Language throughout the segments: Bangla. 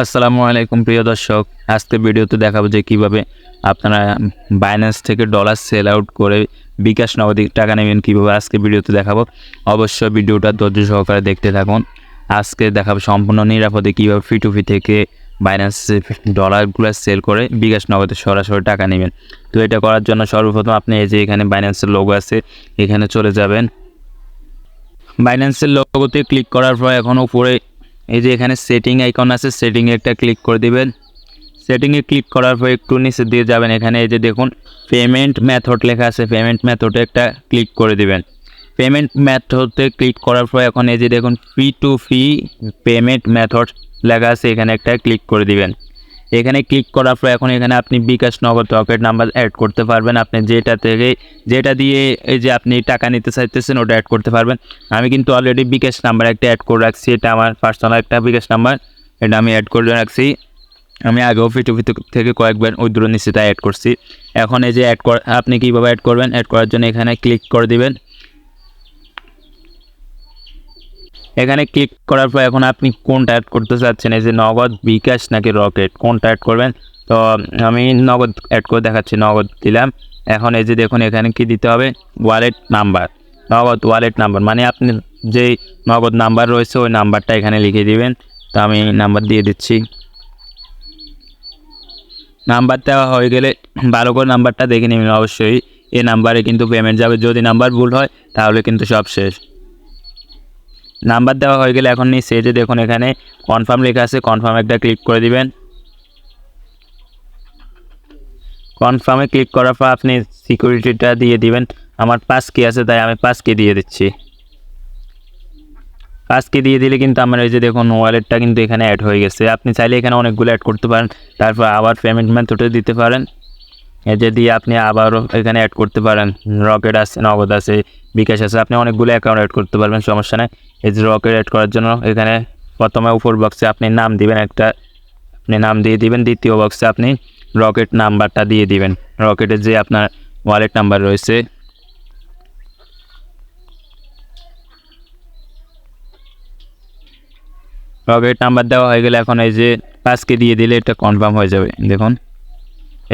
আসসালামু আলাইকুম প্রিয় দর্শক আজকে ভিডিওতে দেখাবো যে কীভাবে আপনারা বাইন্যান্স থেকে ডলার সেল আউট করে বিকাশ নগদী টাকা নেবেন কীভাবে আজকে ভিডিওতে দেখাবো। অবশ্যই ভিডিওটা ধৈর্য সহকারে দেখতে থাকুন। আজকে দেখাবো সম্পূর্ণ নিরাপদে কীভাবে ফি টু ফি থেকে বাইন্যান্স ডলারগুলো সেল করে বিকাশ নগদে সরাসরি টাকা নেবেন। তো এটা করার জন্য সর্বপ্রথম আপনি এই যে এখানে বাইন্যান্সের লোগো আছে, এখানে চলে যাবেন। বাইন্যান্সের লোগোতে ক্লিক করার পর এখন উপরে এই যে এখানে সেটিং আইকন আছে সেটিংয়ে একটা ক্লিক করে দিবেন। সেটিংয়ে ক্লিক করার পর একটু নিচে দিয়ে যাবেন। এখানে এই যে দেখুন পেমেন্ট মেথড লেখা আছে। পেমেন্ট মেথডে একটা ক্লিক করে দিবেন। পেমেন্ট মেথডে ক্লিক করার পর এখন এই যে দেখুন P to P payment method লেখা আছে। এখানে একটা ক্লিক করে দিবেন। এখানে ক্লিক করার পর এখন এখানে আপনি বিকাশ নগদ রকেট নাম্বার অ্যাড করতে পারবেন। আপনি যেটা থেকে, যেটা দিয়ে এই যে আপনি টাকা নিতে চাইতেছেন, ওটা অ্যাড করতে পারবেন। আমি কিন্তু অলরেডি বিকাশ নাম্বার একটা অ্যাড করে রাখছি। এটা আমার পার্সোনাল একটা বিকাশ নাম্বার এটা আমি অ্যাড করে রাখছি। আমি আগেও ফিটু ফিটু থেকে কয়েকবার ওই দূর নিচে অ্যাড করছি। এখন এই যে অ্যাড আপনি কীভাবে অ্যাড করবেন? অ্যাড করার জন্য এখানে ক্লিক করে দিবেন। এখানে ক্লিক করার পর এখন আপনি কোনটা অ্যাড করতে চাচ্ছেন? এই যে নগদ বিকাশ নাকি রকেট? কোনটা অ্যাড করবেন? তো, আমি নগদ অ্যাড করে দেখাচ্ছি, নগদ দিলাম। এখন এই যে দেখুন, এখানে কি দিতে হবে? Wallet number Nagad wallet number মানে আপনি যেই নগদ নাম্বার রয়েছে, ওই নাম্বারটা এখানে লিখে দিবেন। তো আমি নাম্বার দিয়ে দিচ্ছি। নাম্বার দেওয়া হয়ে গেলে ভালো করে নাম্বারটা দেখে নেবেন অবশ্যই। এই নাম্বারে কিন্তু পেমেন্ট যাবে। যদি নাম্বার ভুল হয়, তাহলে কিন্তু সব শেষ। নাম্বার দেওয়া হয়ে গেলে এখন নিচে যে দেখুন এখানে কনফার্ম লেখা আছে কনফার্ম একটা ক্লিক করে দিবেন। কনফার্মে ক্লিক করার পর আপনি সিকিউরিটিটা দিয়ে দিবেন। আমার পাঁচ কি আছে, তাই আমি পাঁচ কি দিয়ে দিচ্ছি। পাঁচ কে দিয়ে দিলে কিন্তু আমার এই যে দেখুন ওয়ালেটটা কিন্তু এখানে অ্যাড হয়ে গেছে। আপনি চাইলে এখানে অনেকগুলো অ্যাড করতে পারেন, তারপর আবার পেমেন্ট মেথডে দিতে পারেন। এই যে দিয়ে আপনি আবারও এখানে অ্যাড করতে পারেন রকেট আছে, নগদ আছে, বিকাশ আছে, আপনি অনেকগুলো অ্যাকাউন্ট অ্যাড করতে পারবেন, সমস্যা নেই। এই যে রকেট অ্যাড করার জন্য এখানে প্রথমে উপর বক্সে আপনি নাম দিবেন, একটা আপনি নাম দিয়ে দিবেন, দ্বিতীয় বক্সে আপনি রকেট নাম্বারটা দিয়ে দিবেন। রকেটের যে আপনার ওয়ালেট নাম্বার রয়েছে রকেট নাম্বার দেওয়া হয়ে গেলে এখন এই যে পাঁচকে দিয়ে দিলে এটা কনফার্ম হয়ে যাবে। দেখুন।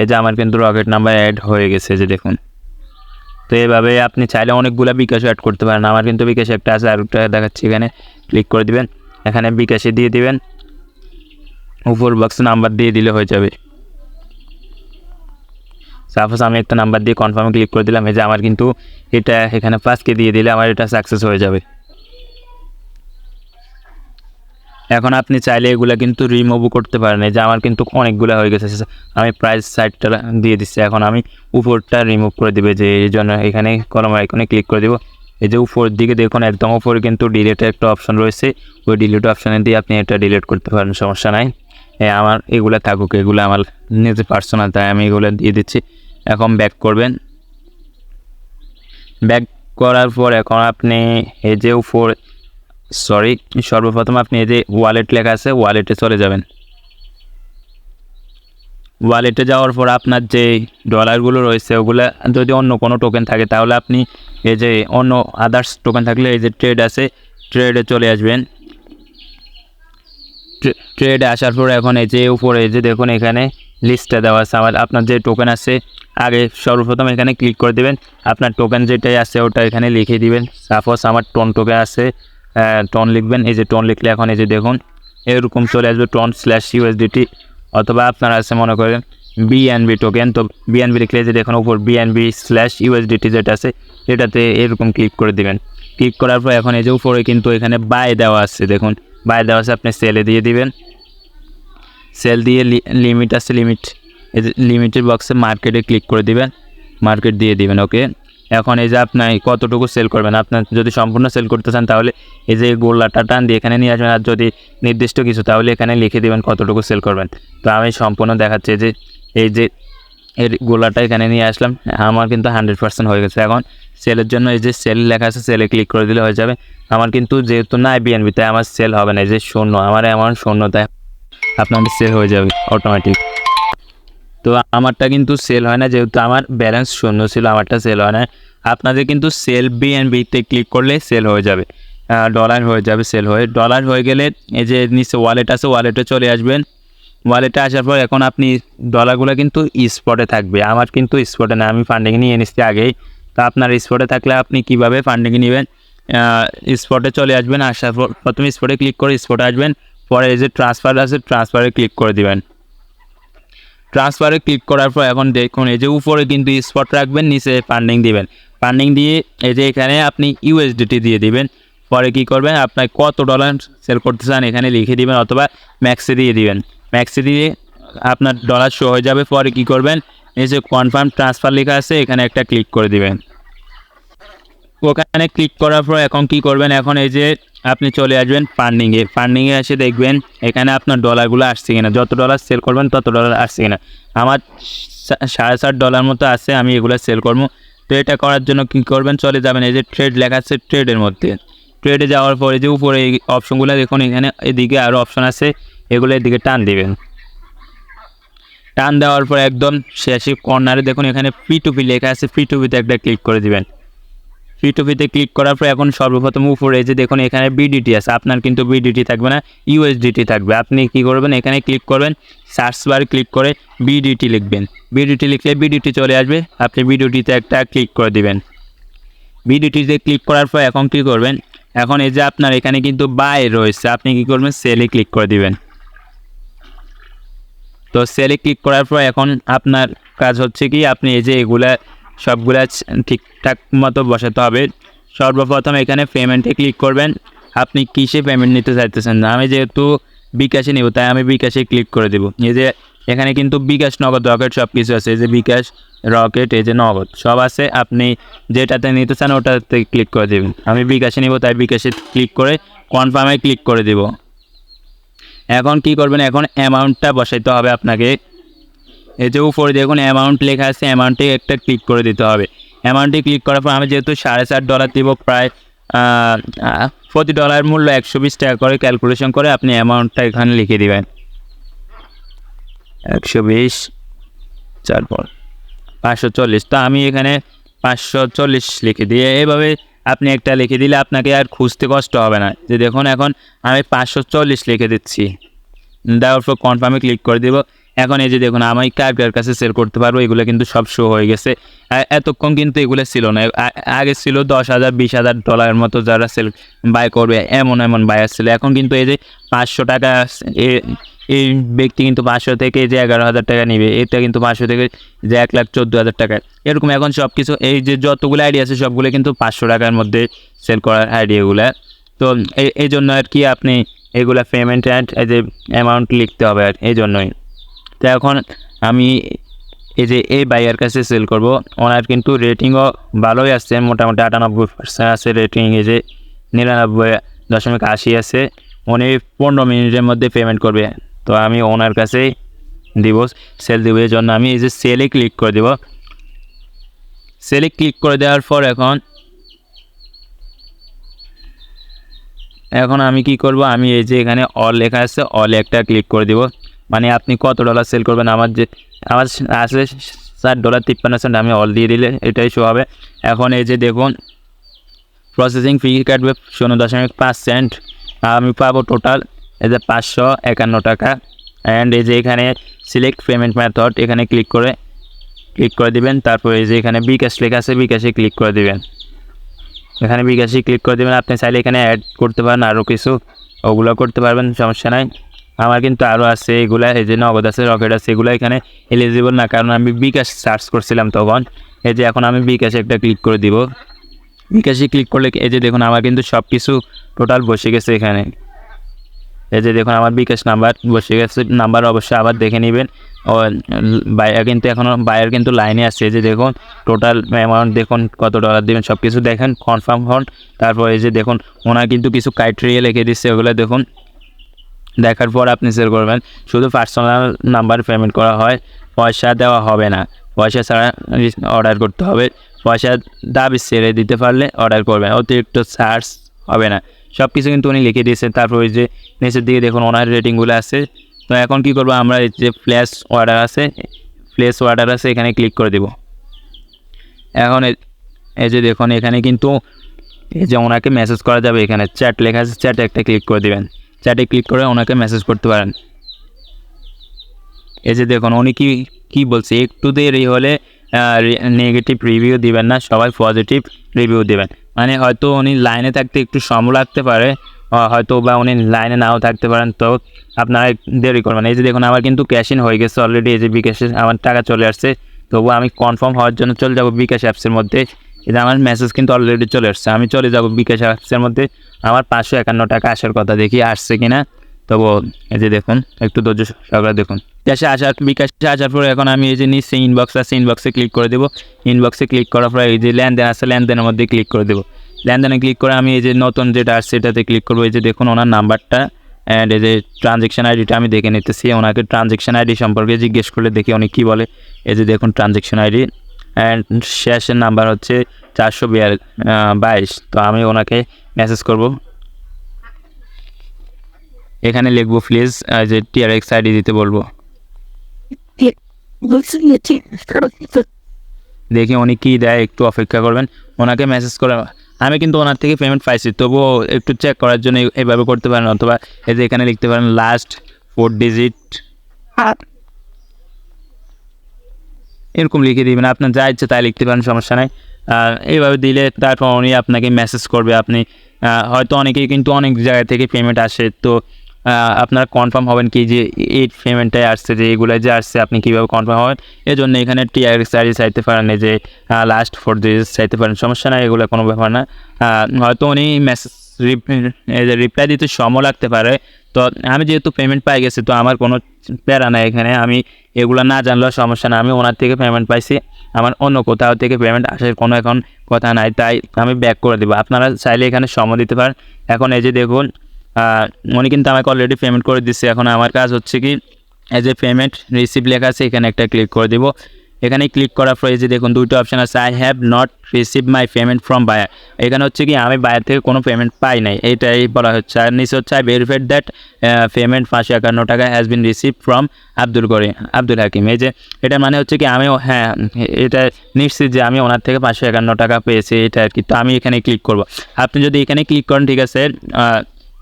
এই যে আমার কিন্তু রকেট নাম্বার অ্যাড হয়ে গেছে যে দেখুন। তো এভাবে আপনি চাইলে অনেকগুলো বিকাশ অ্যাড করতে পারেন। আমার কিন্তু বিকাশে একটা আছে, আর একটা দেখাচ্ছি এখানে। ক্লিক করে দিবেন। এখানে বিকাশে দিয়ে দিবেন। উপর বক্স নাম্বার দিয়ে দিলে হয়ে যাবে। সাপোজ আমি একটা নাম্বার দিয়ে কনফার্মে ক্লিক করে দিলাম। এই যে আমার কিন্তু এটা এখানে ফার্স্টকে দিয়ে দিলে আমার এটা সাকসেস হয়ে যাবে। এখন আপনি চাইলে এগুলো কিন্তু রিমুভও করতে পারেন। যে আমার কিন্তু অনেকগুলো হয়ে গেছে। আমি প্রাইস সাইডটা দিয়ে দিচ্ছি। এখন আমি উপরটা রিমুভ করে দিবে। যে এই জন্য এখানে কলম আইকনে ক্লিক করে দেবো। এই যে উপরের দিকে দেখুন, একদম উপরে কিন্তু ডিলেটের একটা অপশন রয়েছে। ওই ডিলিট অপশানে দিয়ে আপনি এটা ডিলিট করতে পারেন, সমস্যা নাই। আমার এগুলো থাকুক, এগুলো আমার নিজে পার্সোনাল তাই আমি এগুলো দিয়ে দিচ্ছি। এখন ব্যাক করবেন। ব্যাক করার পর এখন আপনি এই যে উপর সরি সর্বপ্রথম আপনি এই যে ওয়ালেট লেখা আছে ওয়ালেটে চলে যাবেন। ওয়ালেটে যাওয়ার পর আপনার যে ডলারগুলো রয়েছে, ওগুলো যদি অন্য কোনো টোকেন থাকে, তাহলে আপনি এই যে অন্য আদার্স টোকেন থাকলে এই যে ট্রেড আছে ট্রেডে চলে আসবেন। ট্রেডে আসার পর এখন এই যে উপরে যে দেখুন এখানে লিস্টটা দেওয়া আছে, আমার আপনার যে টোকেন আছে, আগে সর্বপ্রথম এখানে ক্লিক করে দিবেন। আপনার টোকেন যেটাই আছে, ওটা এখানে লিখে দিবেন। সাপোজ আমার টোন টোকেন আছে টন লিখবেন। এই যে টন লিখলে এখন এই যে দেখুন, এরকম চলে আসবে টন স্ল্যাশ ইউএসডিটি অথবা আপনার আছে মনে করেন বিএনবি টোকেন তো বিএনবি লিখলে যে দেখুন উপর বিএনবি স্ল্যাশ ইউএসডিটি যেটা আছে, এটাতে এরকম ক্লিক করে দিবেন। ক্লিক করার পর এখন এই যে উপরে কিন্তু এখানে বাই দেওয়া আছে, দেখুন। বাই দেওয়া আছে, আপনি সেলে দিয়ে দিবেন। সেল দিয়ে লিমিট আছে লিমিট এই যে লিমিটের বক্সে মার্কেটে ক্লিক করে দিবেন। মার্কেট দিয়ে দিবেন ওকে এখন এই যে আপনি কতটুকু সেল করবেন? আপনার যদি সম্পূর্ণ সেল করতে চান, তাহলে এই যে গোল্লাটা টান দিয়ে এখানে নিয়ে আসবেন, আর যদি নির্দিষ্ট কিছু, তাহলে এখানে লিখে দেবেন কতটুকু সেল করবেন। তো আমি সম্পূর্ণ দেখাচ্ছি যে এই যে এর গোলাটা এখানে নিয়ে আসলাম, আমার কিন্তু হান্ড্রেড পার্সেন্ট হয়ে গেছে। এখন সেলের জন্য এই যে সেল লেখা আছে সেলে ক্লিক করে দিলে হয়ে যাবে। আমার কিন্তু যেহেতু নাই বিএনবি তাই আমার সেল হবে না। এই যে শূন্য, আমার এমন শূন্য তাই আপনাদের সেল হয়ে যাবে অটোমেটিক তো আমারটা কিন্তু সেল হয় না, যেহেতু আমার ব্যালেন্স শূন্য ছিল, আমারটা সেল হয় না। আপনাদের কিন্তু সেল বিএনবিতে ক্লিক করলে সেল হয়ে যাবে। ডলার হয়ে যাবে সেল হয়ে। ডলার হয়ে গেলে এই যে নিচে ওয়ালেট আছে ওয়ালেটে চলে আসবেন। ওয়ালেটে আসার পর এখন আপনি ডলারগুলো কিন্তু স্পটে থাকবে। আমার কিন্তু স্পটে না, আমি ফান্ডিং নিয়ে নিচ্ছি আগেই। তো আপনার স্পটে থাকলে আপনি কীভাবে ফান্ডিং নেবেন? স্পটে চলে আসবেন, আসার পর প্রথমে স্পটে ক্লিক করে স্পটে আসবেন। পরে এই যে ট্রান্সফার আছে ট্রান্সফারে ক্লিক করে দিবেন। ট্রান্সফারে ক্লিক করার পর এখন দেখুন, এই যে উপরে কিন্তু স্পট রাখবেন, নিচে পান্ডিং দিবেন। ফান্ডিং দিয়ে এই যে এখানে আপনি ইউএসডিটি দিয়ে দিবেন। পরে কি করবেন, আপনার কত ডলার সেল করতে চান এখানে লিখে দিবেন অথবা ম্যাক্সে দিয়ে দিবেন। ম্যাক্সে দিয়ে আপনার ডলার শো হয়ে যাবে। পরে কি করবেন, এই যে কনফার্ম ট্রান্সফার লেখা আছে, এখানে একটা ক্লিক করে দিবেন। ওখানে ক্লিক করার পর এখন কি করবেন? এখন এই যে আপনি চলে আসবেন ফান্ডিংয়ে ফান্ডিংয়ে এসে দেখবেন এখানে আপনার ডলারগুলো আসছে কিনা। যত ডলার সেল করবেন, তত ডলার আসছে কিনা। আমার সাড়ে সাত ডলার মতো আছে, আমি এগুলো সেল করব। তো এটা করার জন্য কি করবেন? চলে যাবেন এই যে ট্রেড লেখা আছে ট্রেডের মধ্যে। ট্রেডে যাওয়ার পরে যে উপরে এই অপশনগুলো দেখুন, এখানে এদিকে আরও অপশন আছে, এগুলো এদিকে টান দিবেন। টান দেওয়ার পর একদম শেষে কর্নারে দেখুন, এখানে ফ্রি টু পি লেখা আছে ফ্রি টু পিতে একটা ক্লিক করে দিবেন। পিতে ক্লিক করার পর এখন সর্বপ্রথম উপরে যে দেখুন, এখানে বিডিটি আছে। আপনার কিন্তু বিডিটি থাকবে না ইউএসডিটি থাকবে। আপনি কি করবেন? এখানে ক্লিক করবেন সার্চ বার ক্লিক করে বিডিটি লিখবেন। বিডিটি লিখলে বিডিটি চলে আসবে। আপনি বিডিটিতে একটা ক্লিক করে দিবেন। বিডিটিতে ক্লিক করার পর এখন কি করবেন? এখন এই যে আপনার এখানে কিন্তু বাই রয়েছে। আপনি কি করবেন? সেলে ক্লিক করে দিবেন। তো সেলে ক্লিক করার পর এখন আপনার কাজ হচ্ছে কি? আপনি এই যে এগুলা সবগুলা ঠিকঠাক মতো বসাতে হবে। সর্বপ্রথম এখানে পেমেন্টে ক্লিক করবেন। আপনি কিসে পেমেন্ট নিতে চাইতেছেন? আমি যেহেতু বিকাশে নিব, তাই আমি বিকাশে ক্লিক করে দেবো। এই যে এখানে কিন্তু বিকাশ, নগদ, রকেট সব কিছু আছে। এই যে বিকাশ, রকেট, এই যে নগদ, সব আছে। আপনি যেটাতে নিতে চান, ওটাতে ক্লিক করে দেবেন। আমি বিকাশে নিব, তাই বিকাশে ক্লিক করে কনফার্মে ক্লিক করে দেবো। এখন কি করবেন? এখন অ্যামাউন্টটা বসাইতে হবে আপনাকে। যে উপরে দেখুন অ্যামাউন্ট লেখা আছে অ্যামাউন্টে একটা ক্লিক করে দিতে হবে। অ্যামাউন্টে ক্লিক করার পর আমি যেহেতু সাড়ে চার ডলার দিব প্রায় প্রতি ডলার মূল্য একশো বিশ টাকা করে ক্যালকুলেশন করে আপনি অ্যামাউন্টটা এখানে লিখে দেবেন। একশো বিশ চারপর পাঁচশো চল্লিশ। তো আমি এখানে পাঁচশো চল্লিশ লিখে দিয়ে এইভাবে আপনি একটা লিখে দিলে আপনাকে আর খুঁজতে কষ্ট হবে না। যে দেখুন এখন আমি পাঁচশো চল্লিশ লিখে দিচ্ছি। দেওয়ার পর কনফার্মে ক্লিক করে দিব। এখন এই যে দেখুন, আমি কার কার কাছে সেল করতে পারব, এগুলো কিন্তু সব শো হয়ে গেছে। এতক্ষণ কিন্তু এগুলো ছিল না। আগে ছিল দশ হাজার, বিশ হাজার ডলারের মতো যারা সেল বাই করবে, এমন এমন বায়ার ছিল। এখন কিন্তু এই যে পাঁচশো টাকা এই ব্যক্তি কিন্তু পাঁচশো থেকে যে এগারো হাজার টাকা নিবে, এটা কিন্তু পাঁচশো থেকে যে এক লাখ চোদ্দ হাজার টাকা। এরকম এখন সব কিছু এই যে যতগুলো আইডিয়া আছে, সবগুলো কিন্তু পাঁচশো টাকার মধ্যে সেল করার আইডিয়াগুলো তো এই এই জন্য আর কি আপনি এগুলা পেমেন্ট অ্যান্ড এই যে অ্যামাউন্ট লিখতে হবে আর এই জন্যই। তো এখন আমি এই যে এই বাইয়ের কাছে সেল করব, ওনার কিন্তু রেটিংও ভালোই আসছে মোটামুটি আটানব্বই পার্সেন্ট আছে রেটিং এই যে নিরানব্বই দশমিক আশি আছে, উনি পনেরো মিনিটের মধ্যে পেমেন্ট করবে। তো আমি ওনার কাছেই দিব সেল দিব, এই জন্য আমি এই যে সেলে ক্লিক করে দিব। সেলে ক্লিক করে দেওয়ার পর এখন এখন আমি কি করব, আমি এই যে এখানে অল লেখা আছে অল একটা ক্লিক করে দিব। মানে আপনি কত ডলার সেল করবেন? আমার যে আমার আছে ষাট ডলার তিপ্পান্ন সেন্ট আমি অল দিয়ে দিলে এটাই শো হবে। এখন এই যে দেখুন প্রসেসিং ফি কাটবে শূন্য দশমিক পাঁচ সেন্ট আমি পাবো টোটাল এই যে পাঁচশো একান্ন টাকা। অ্যান্ড এই যে এখানে সিলেক্ট পেমেন্ট মেথড এখানে ক্লিক করে ক্লিক করে দিবেন। তারপর এই যে এখানে বিকাশ লেখা আছে, বিকাশে ক্লিক করে দিবেন। এখানে বিকাশে ক্লিক করে দেবেন। আপনি চাইলে এখানে অ্যাড করতে পারেন আরও কিছু। ওগুলো করতে পারবেন, সমস্যা নাই। আমার কিন্তু আরও আছে, এগুলা এই যে নগদ আছে, রকেট আছে, এগুলো এখানে এলিজিবল না, কারণ আমি বিকাশ সার্চ করছিলাম তখন। এই যে এখন আমি বিকাশে একটা ক্লিক করে দিব। বিকাশে ক্লিক করলে এই যে দেখুন, আমার কিন্তু সব কিছু টোটাল বসে গেছে এখানে। এই যে দেখুন, আমার বিকাশ নাম্বার বসে গেছে নাম্বার অবশ্যই আবার দেখে নেবেন। ও বায়ার কিন্তু এখনও বায়ার কিন্তু লাইনে এই যে দেখুন টোটাল অ্যামাউন্ট দেখুন, কত ডলার দেবেন সব কিছু দেখেন কনফার্ম হন। তারপর এই যে দেখুন, ওনার কিন্তু কিছু ক্রাইটেরিয়া লিখে দিচ্ছে, ওগুলো দেখুন। দেখার পর আপনি সেল করবেন। শুধু পার্সোনাল নাম্বার পেমেন্ট করা হয়, পয়সা দেওয়া হবে না। পয়সা ছাড়া অর্ডার করতে হবে। পয়সা দাবি ছেড়ে দিতে পারলে অর্ডার করবেন। অতিরিক্ত চার্জ হবে না। সব কিছু কিন্তু উনি লিখে দিয়েছেন। তারপর যে নিচের দিকে দেখুন, ওনার রেটিংগুলো আছে। তো এখন কি করব আমরা? যে ফ্ল্যাশ অর্ডার আছে ফ্ল্যাশ অর্ডার আছে, এখানে ক্লিক করে দেব। এখন এই যে দেখুন, এখানে কিন্তু এই যে ওনাকে মেসেজ করা যাবে। এখানে চ্যাট লেখা আছে চ্যাটে একটা ক্লিক করে দিবেন। চ্যাটে ক্লিক করে ওনাকে মেসেজ করতে পারেন। এই যে দেখুন, উনি কি কি বলছে? একটু দেরি হলে নেগেটিভ রিভিউ দিবেন না, সবাই পজিটিভ রিভিউ দেবেন। মানে হয়তো উনি লাইনে থাকতে একটু সময় লাগতে পারে হয়তো বা উনি লাইনে নাও থাকতে পারেন, তো আপনারা দেরি করবেন এই যে দেখুন, আমার কিন্তু ক্যাশ ইন হয়ে গেছে অলরেডি এই যে বিকাশে আমার টাকা চলে আসছে, তবুও আমি কনফার্ম হওয়ার জন্য চলে যাব বিকাশ অ্যাপসের মধ্যে। যে আমার মেসেজ কিন্তু অলরেডি চলে আসছে। আমি চলে যাব বিকাশ অ্যাপসের মধ্যে। আমার পাঁচশো একান্ন টাকা আসার কথা দেখি, আসছে কিনা? তবু এই যে দেখুন, একটু ধৈর্য সহকারে দেখুন। ক্যাশে আসার, বিকাশে আসার পরে এখন আমি এই যে নিচে ইনবক্স আছে ইনবক্সে ক্লিক করে দেবো। ইনবক্সে ক্লিক করার পরে এই যে লেনদেন আছে, লেনদেনের মধ্যে ক্লিক করে দেবো। লেনদেনে ক্লিক করে আমি এই যে নতুন যেটা আসছে সেটাতে ক্লিক করব। এই যে দেখুন, ওনার নাম্বারটা অ্যান্ড এই যে ট্রানজেকশন আইডিটা আমি দেখে নিতেছি। ওনাকে ট্রানজেকশন আইডি সম্পর্কে জিজ্ঞেস করলে দেখি উনি কী বলে। এই যে দেখুন ট্রানজেকশন আইডি অ্যান্ড শেষের নাম্বার হচ্ছে চারশো বিয়াল বাইশ। তো আমি ওনাকে মেসেজ করব। এখানে লিখব প্লিজ যে টিআরএক্স আইডি দিতে বলব। দেখি উনি কী দেয়, একটু অপেক্ষা করবেন। ওনাকে মেসেজ করে, আমি কিন্তু ওনার থেকে পেমেন্ট পাইছি, তবুও একটু চেক করার জন্য এইভাবে করতে পারেন অথবা এই যে এখানে লিখতে পারেন লাস্ট ফোর ডিজিট এরকম লিখে দিবেন। আপনার যা ইচ্ছে তাই লিখতে পারেন, সমস্যা নাই। এইভাবে দিলে তারপর উনি আপনাকে মেসেজ করবে, আপনি হয়তো অনেকেই কিন্তু অনেক জায়গা থেকে পেমেন্ট আসে। তো আপনারা কনফার্ম হবেন কি যে এই পেমেন্টটাই আসছে, যে এগুলো যে আসছে, আপনি কীভাবে কনফার্ম হবেন? এই জন্য এখানে টিআরএক্স আইডি চাইতে পারেন যে লাস্ট ফোর ডিজিট চাইতে পারেন, সমস্যা নাই, এগুলো কোনো ব্যাপার না। হয়তো উনি মেসেজ রিপ্লাই দিতে সময় লাগতে পারে তো আমি যেহেতু পেমেন্ট পাই গেছি, তো আমার কোনো প্যারা নাই এখানে। আমি এগুলো না জানলেও সমস্যা না আমি ওনার থেকে পেমেন্ট পাইছি। আমার অন্য কোথাও থেকে পেমেন্ট আসার কোনো এখন কথা নাই। তাই আমি ব্যাক করে দেবো। আপনারা চাইলে এখানে সময় দিতে পারেন। এখন এই যে দেখুন উনি কিন্তু আমাকে অলরেডি পেমেন্ট করে দিচ্ছে এখন আমার কাজ হচ্ছে কি, এই যে পেমেন্ট রিসিভ লেখা আছে, এখানে একটা ক্লিক করে দেবো। এখানে ক্লিক করার পরে যে দেখুন, দুইটা অপশান আছে I have not receive my payment from buyer এখানে হচ্ছে কি, আমি বায়ার থেকে কোনো পেমেন্ট পাই নাই। এইটাই বলা হচ্ছে। আর নিচে হচ্ছে আই ভেরিফাইড দ্যাট পেমেন্ট পাঁচশো একান্ন টাকা has been receive from Abdul Karim, Abdul Hakim. এই যে, এটা মানে হচ্ছে কি আমি হ্যাঁ এটা নিশ্চিত যে আমি ওনার থেকে পাঁচশো একান্ন টাকা পেয়েছি, এটা আর কি। তো আমি এখানে ক্লিক করব। আপনি যদি এখানে ক্লিক করেন, ঠিক আছে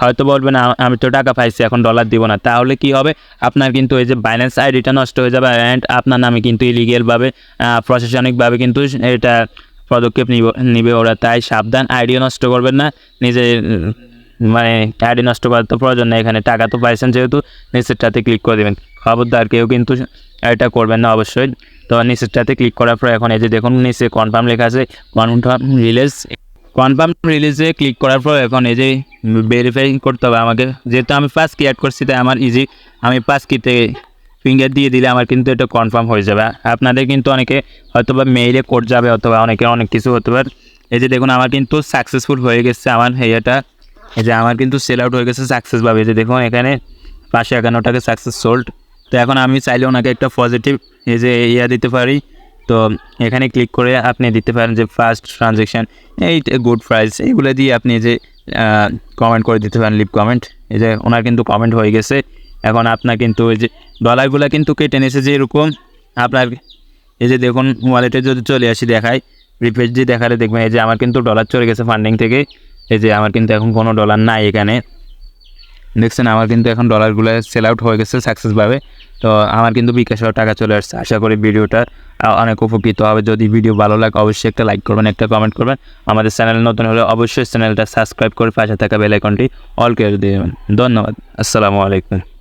হয়তো বলবেন আমি তো টাকা পাইছি, এখন ডলার দিব না। তাহলে কি হবে? আপনার কিন্তু এই যে বাইন্যান্স আইডিটা নষ্ট হয়ে যাবে অ্যান্ড আপনার নামে কিন্তু ইলিগেলভাবে প্রশাসনিকভাবে কিন্তু এটা পদক্ষেপ নিব, নিবে ওরা। তাই সাবধান আইডিও নষ্ট করবেন না। নিজে মানে আইডি নষ্ট করার তো প্রয়োজন নেই। এখানে টাকা তো পাইছেন যেহেতু নিচেরটাতে ক্লিক করে দেবেন। খবরদার কেউ কিন্তু এটা করবেন না অবশ্যই। তো নিচেরটাতে ক্লিক করার পর এখন এই যে দেখুন, নিচে কনফার্ম লেখা আছে কনফার্ম রিলিজ কনফার্ম রিলিজে ক্লিক করার পর এখন এই যে ভেরিফাই করতে হবে আমাকে। যেহেতু আমি পাস কি অ্যাড করছি, তাই আমার ইজি আমি পাস কিতে ফিঙ্গার দিয়ে দিলে আমার কিন্তু এটা কনফার্ম হয়ে যাবে। আপনাদের কিন্তু অনেকে হয়তো বা মেইলে কোড যাবে, অথবা অনেকে অনেক কিছু হতে পারে। এই যে দেখুন, আমার কিন্তু সাকসেসফুল হয়ে গেছে আমার এটা। এই যে আমার কিন্তু সেল আউট হয়ে গেছে সাকসেসভাবে এই যে দেখুন, এখানে পাঁচশো একান্ন টাকা সাকসেস সোল্ড তো এখন আমি চাইলে ওনাকে একটা পজিটিভ এই যে ইয়া দিতে পারি। তো এখানে ক্লিক করে আপনি দিতে পারেন যে ফার্স্ট ট্রানজেকশন এই গুড প্রাইস এইগুলো দিয়ে আপনি যে কমেন্ট করে দিতে পারেন লিভ কমেন্ট এই যে ওনার কিন্তু কমেন্ট হয়ে গেছে। এখন আপনার কিন্তু ওই যে ডলারগুলো কিন্তু কেটে নিয়েছে যে এরকম আপনার এই যে দেখুন ওয়ালেটে যদি চলে আসি দেখায় রিফ্রেশ দিয়ে দেখালে দেখবেন এই যে আমার কিন্তু ডলার চলে গেছে ফান্ডিং থেকে, এই যে আমার কিন্তু এখন কোনো ডলার নাই এখানে। দেখছেন, আমার কিন্তু এখন ডলারগুলো সেল আউট হয়ে গেছে সাকসেসভাবে তো আমার কিন্তু বিকাশেও টাকা চলে আসছে। আশা করি ভিডিওটা অনেক উপকৃত হবে। যদি ভিডিও ভালো লাগে, অবশ্যই একটা লাইক করবেন, একটা কমেন্ট করবেন। আমাদের চ্যানেল নতুন হলে অবশ্যই চ্যানেলটা সাবস্ক্রাইব করে পাশে থাকা বেলাইকনটি অল করে দেবেন। ধন্যবাদ। আসসালামু আলাইকুম।